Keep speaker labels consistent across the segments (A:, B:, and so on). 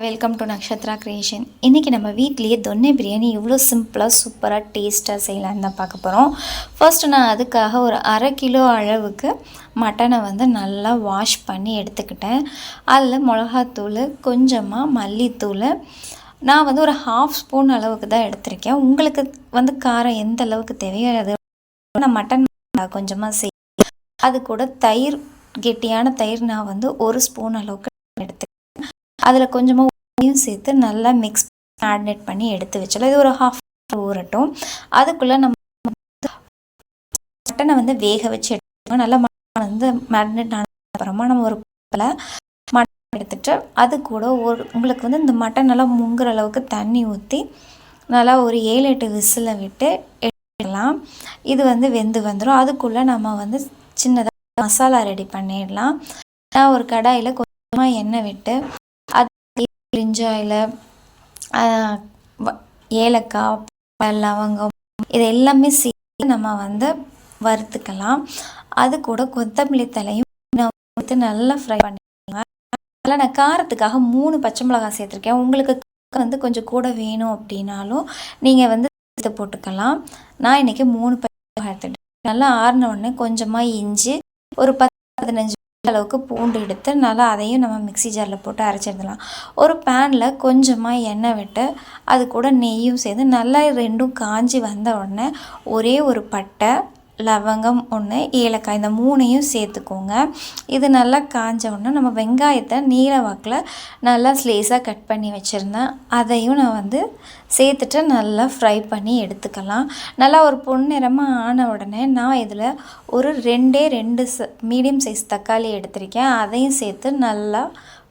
A: Welcome to Nakshatra creation இன்றைக்கி நம்ம வீட்லேயே தொன்னை பிரியாணி எவ்வளோ சிம்பிளாக சூப்பராக டேஸ்ட்டாக செய்யலான்னு தான் பார்க்க போகிறோம் ஃபர்ஸ்ட் நான் அதுக்காக ஒரு அரை கிலோ அளவுக்கு மட்டனை வந்து நல்லா வாஷ் பண்ணி எடுத்துக்கிட்டேன். அதில் மிளகாத்தூள் கொஞ்சமாக மல்லித்தூள். நான் வந்து ஒரு ஹாஃப் ஸ்பூன் அளவுக்கு தான் எடுத்திருக்கேன். உங்களுக்கு வந்து காரம் எந்த அளவுக்கு தேவையோ அது நான் மட்டன் கொஞ்சமாக செய் அது கூட தயிர் கெட்டியான தயிர் நான் வந்து ஒரு ஸ்பூன் அளவுக்கு எடுத்துக்கிட்டேன். அதில் கொஞ்சமாக உப்பையும் சேர்த்து நல்லா மிக்ஸ் மேரினேட் பண்ணி எடுத்து வச்சிடலாம். இது ஒரு ஹாஃப் ஊறட்டும். அதுக்குள்ளே நம்ம மட்டனை வந்து வேக வச்சு எடுத்துக்கணும். நல்லா மட்டன் வந்து மேரினேட் ஆன அப்புறமா நம்ம ஒரு மட்டன் எடுத்துட்டு அது கூட ஒரு உங்களுக்கு வந்து இந்த மட்டன் நல்லா முங்குற அளவுக்கு தண்ணி ஊற்றி நல்லா ஒரு ஏழு எட்டு விசிலை விட்டு எடுக்கலாம் இது வந்து வெந்து வந்துடும் அதுக்குள்ளே நம்ம வந்து சின்னதாக மசாலா ரெடி பண்ணிடலாம். நான் ஒரு கடாயில் கொஞ்சமாக எண்ணெய் விட்டு பிரிஞ்சாயில் ஏலக்காய் லவங்கம் இது எல்லாமே சேர்த்து நம்ம வந்து வறுத்துக்கலாம். அது கூட கொத்தமல்லி தலையும் ஊற்றி நல்லா ஃப்ரை பண்ணிக்கோங்க. அதில் நான் காரத்துக்காக மூணு பச்சை மிளகாய் சேர்த்துருக்கேன். உங்களுக்கு வந்து கொஞ்சம் கூட வேணும் அப்படின்னாலும் நீங்கள் வந்து சேர்த்து போட்டுக்கலாம். நான் இன்றைக்கி மூணு பச்சை மிளகாய் எடுத்துட்டேன். நல்லா ஆறின உடனே கொஞ்சமாக இஞ்சி ஒரு பத்து பதினஞ்சு அளவுக்கு பூண்டு எடுத்து நல்லா அதையும் நம்ம மிக்சி ஜாரில் போட்டு அரைச்சிடலாம் ஒரு பேனில் கொஞ்சமாக எண்ணெய் விட்டு அது கூட நெய்யும் சேர்த்து நல்லா ரெண்டும் காஞ்சி வந்த உடனே ஒரே ஒரு பட்டை லவங்கம் ஒன்று ஏலக்காய் இந்த மூணையும் சேர்த்துக்கோங்க. இது நல்லா காஞ்ச உடனே நம்ம வெங்காயத்தை நீல வாக்கில் நல்லா ஸ்லேஸாக கட் பண்ணி வச்சுருந்தேன் அதையும் நான் வந்து சேர்த்துட்டு நல்லா ஃப்ரை பண்ணி எடுத்துக்கலாம். நல்லா ஒரு பொன்னிறமாக ஆன உடனே நான் இதில் ஒரு ரெண்டே ரெண்டு ச மீடியம் சைஸ் தக்காளி எடுத்திருக்கேன். அதையும் சேர்த்து நல்லா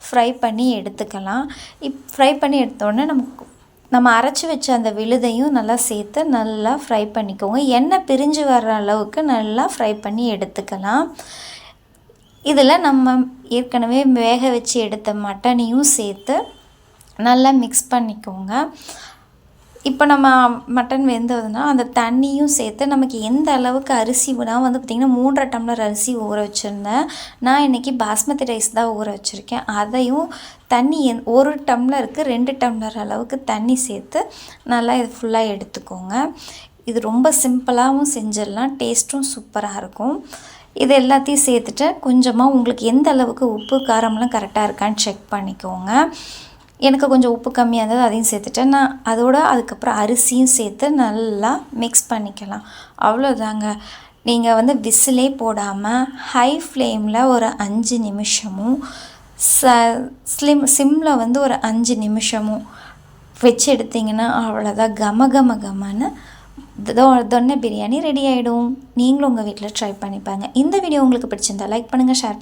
A: ஃப்ரை பண்ணி எடுத்துக்கலாம். இப் ஃப்ரை பண்ணி எடுத்த உடனே நமக்கு நம்ம அரைச்சி வச்ச அந்த விழுதையும் நல்லா சேர்த்து நல்லா ஃப்ரை பண்ணிக்கோங்க. எண்ணெய் பிரிஞ்சு வர்ற அளவுக்கு நல்லா ஃப்ரை பண்ணி எடுத்துக்கலாம். இதில் நம்ம ஏற்கனவே வேக வச்சு எடுத்த மட்டனையும் சேர்த்து நல்லா மிக்ஸ் பண்ணிக்கோங்க. இப்போ நம்ம மட்டன் வெந்ததுன்னா அந்த தண்ணியும் சேர்த்து நமக்கு எந்த அளவுக்கு அரிசி நான் வந்து பார்த்திங்கன்னா மூன்றரை டம்ளர் அரிசி ஊற வச்சுருந்தேன். நான் இன்றைக்கி பாஸ்மதி ரைஸ் தான் ஊற வச்சுருக்கேன். அதையும் தண்ணி எந் ஒரு டம்ளருக்கு ரெண்டு டம்ளர் அளவுக்கு தண்ணி சேர்த்து நல்லா இது ஃபுல்லாக எடுத்துக்கோங்க. இது ரொம்ப சிம்பிளாகவும் செஞ்சிடலாம். டேஸ்ட்டும் சூப்பராக இருக்கும். இது எல்லாத்தையும் சேர்த்துட்டு கொஞ்சமாக உங்களுக்கு எந்த அளவுக்கு உப்பு காரம்லாம் கரெக்டாக இருக்கான்னு செக் பண்ணிக்கோங்க. எனக்கு கொஞ்சம் உப்பு கம்மியாக இருந்தது அதையும் சேர்த்துட்டேன். நான் அதோட அதுக்கப்புறம் அரிசியும் சேர்த்து நல்லா மிக்ஸ் பண்ணிக்கலாம். அவ்வளோதாங்க நீங்கள் வந்து விசிலே போடாமல் ஹை ஃப்ளேமில் ஒரு அஞ்சு நிமிஷமும் ச ஸ்லிம் சிம்மில் வந்து ஒரு அஞ்சு நிமிஷமும் வச்சு எடுத்திங்கன்னா அவ்வளோதான் கம கம கமன்னு தொன்னை பிரியாணி ரெடி ஆகிடும் நீங்களும் உங்கள் வீட்டில் ட்ரை பண்ணிப்பாங்க இந்த வீடியோ உங்களுக்கு பிடிச்சிருந்தா லைக் பண்ணுங்கள் ஷேர் பண்ணுங்கள்